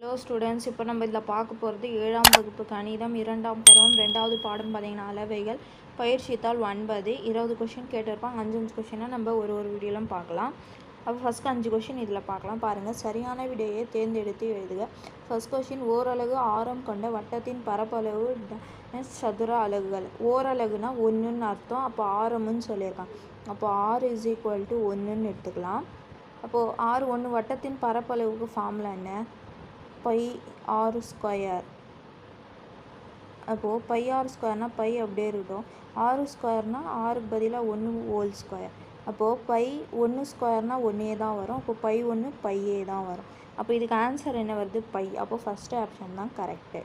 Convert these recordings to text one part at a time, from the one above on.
Hello students இப்போ நம்ம இதில் பார்க்க போகிறது ஏழாம் வகுப்பு கணிதம் இரண்டாம் பருவம் ரெண்டாவது பாடம் பார்த்தீங்கன்னா அளவைகள் பயிற்சித்தால் ஒன்பது. இருபது கொஷின் கேட்டிருப்பாங்க. அஞ்சு அஞ்சு கொஷினாக நம்ம ஒரு ஒரு வீடியோலாம் பார்க்கலாம். அப்போ ஃபஸ்ட்டு அஞ்சு கொஷின் இதில் பார்க்கலாம். பாருங்கள் சரியான விடையை தேர்ந்தெடுத்து எழுதுக. ஃபஸ்ட் கொஷின் ஓரலகு ஆரம் கொண்ட வட்டத்தின் பரப்பளவு சதுர அலகுகள். ஓரலகுனா ஒன்றுன்னு அர்த்தம். அப்போ ஆரம்னு சொல்லியிருக்காங்க. அப்போ ஆர் இஸ் ஈக்குவல் டு ஒன்றுன்னு எடுத்துக்கலாம். அப்போது ஆறு ஒன்று வட்டத்தின் பரப்பளவுக்கு ஃபார்முலா என்ன? பை ஆறு ஸ்கொயர் அப்போது பை ஆறு ஸ்கொயர்னால் பை அப்படியே இருக்கட்டும். ஆறு ஸ்கொயர்னால் ஆறுக்கு பதிலாக ஒன்று ஹோல் ஸ்கொயர் அப்போது பை ஒன்று ஸ்கொயர்னால் ஒன்றே தான் வரும். அப்போ பை ஒன்று பையே தான் வரும். அப்போ இதுக்கு ஆன்சர் என்ன வருது? பை அப்போது ஃபஸ்ட்டு ஆப்ஷன் தான் கரெக்டு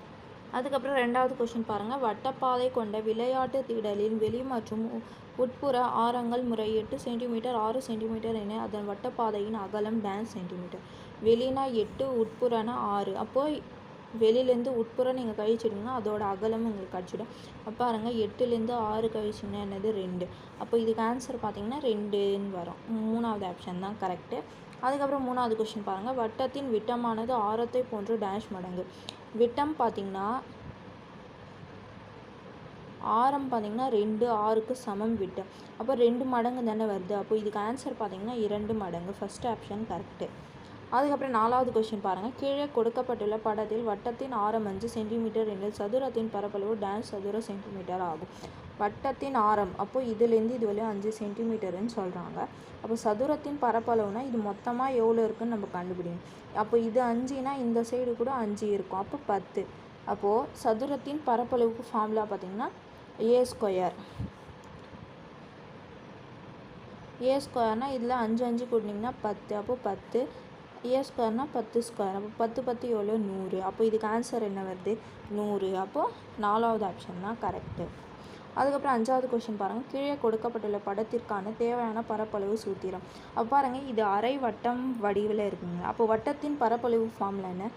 அதுக்கப்புறம் ரெண்டாவது கொஷின் பாருங்கள் வட்டப்பாதை கொண்ட விளையாட்டு திடலின் வெளி மற்றும் உ- உட்புற ஆரங்கள் முறை எட்டு சென்டிமீட்டர் ஆறு சென்டிமீட்டர் என அதன் வட்டப்பாதையின் அகலம் டான்ஸ் சென்டிமீட்டர் வெளினா எட்டு உட்புறனா ஆறு. அப்போது வெளியிலேருந்து உட்புறம் நீங்கள் கழிச்சிட்டிங்கன்னா அதோட அகலம் உங்களுக்கு கிடச்சிடும். அப்போ பாருங்க எட்டுலேருந்து ஆறு கழிச்சிங்கன்னா என்னது? ரெண்டு. அப்போ இதுக்கு ஆன்சர் பார்த்தீங்கன்னா ரெண்டுன்னு வரும். மூணாவது ஆப்ஷன் தான் கரெக்டு அதுக்கப்புறம் மூணாவது கொஷின் பாருங்கள் வட்டத்தின் விட்டமானது ஆரத்தை போன்று டேஷ் மடங்கு. விட்டம் பார்த்தீங்கன்னா ஆரம் பார்த்தீங்கன்னா ரெண்டு ஆறுக்கு சமம் விட்டம். அப்போ ரெண்டு மடங்கு தானே வருது. அப்போ இதுக்கு ஆன்சர் பார்த்திங்கன்னா இரண்டு மடங்கு. ஃபஸ்ட் ஆப்ஷன் கரெக்டு அதுக்கப்புறம் நாலாவது கொஸ்டின் பாருங்கள் கீழே கொடுக்கப்பட்டுள்ள படத்தில் வட்டத்தின் ஆரம் அஞ்சு சென்டிமீட்டர் எனில் சதுரத்தின் பரப்பளவு டான்ஸ் சதுர சென்டிமீட்டர் ஆகும். வட்டத்தின் ஆரம். அப்போது இதுலேருந்து இது வரையும் அஞ்சு சென்டிமீட்டருன்னு சொல்கிறாங்க அப்போ சதுரத்தின் பரப்பளவுனா இது மொத்தமாக எவ்வளோ இருக்குன்னு நம்ம கண்டுபிடிக்கணும். அப்போ இது அஞ்சுனா இந்த சைடு கூட அஞ்சு இருக்கும். அப்போ பத்து. அப்போது சதுரத்தின் பரப்பளவுக்கு ஃபார்முலா பார்த்தீங்கன்னா ஏ ஸ்கொயர் ஏ ஸ்கொயர்னால் இதில் அஞ்சு அஞ்சு கூட்டினிங்கன்னா பத்து. அப்போ பத்து. ஏ ஸ்கொயர்னால் பத்து ஸ்கொயர் அப்போ பத்து பத்து எவ்வளோ நூறு. அப்போ இதுக்கு ஆன்சர் என்ன வருது? நூறு. அப்போது நாலாவது ஆப்ஷன் தான் கரெக்டு அதுக்கப்புறம் அஞ்சாவது கொஷின் பாருங்கள் கீழே கொடுக்கப்பட்டுள்ள படத்திற்கான தேவையான பரப்பளவு சூத்திரம். அப்போ பாருங்கள் இது அரை வட்டம் வடிவில் இருக்குங்க அப்போ வட்டத்தின் பரப்பளவு ஃபார்மில் என்ன?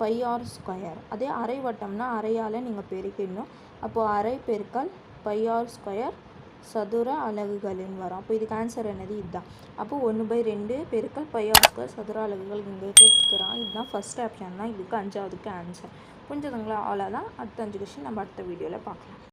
பை ஆர் ஸ்கொயர் அதே அரை வட்டம்னா அரையால் நீங்கள் பெருக்கிடணும். அப்போது அரை பெருக்கல் பை ஆர் ஸ்கொயர் சதுர அலகுகளின் வரும். அப்போ இதுக்கு ஆன்சர் என்னது? இதுதான். அப்போ ஒன்று பை ரெண்டு பெருக்கல் பை ஆர் ஸ்கொயர் சதுர அலகுகள் இங்கே கேட்குறான் இதுதான் ஃபஸ்ட் ஆப்ஷன் தான் இதுக்கு அஞ்சாவதுக்கு ஆன்சர் புரிஞ்சதுங்களா? அவ்வளோதான் அடுத்த அஞ்சு கொஷின் நம்ம அடுத்த வீடியோவில் பார்க்கலாம்.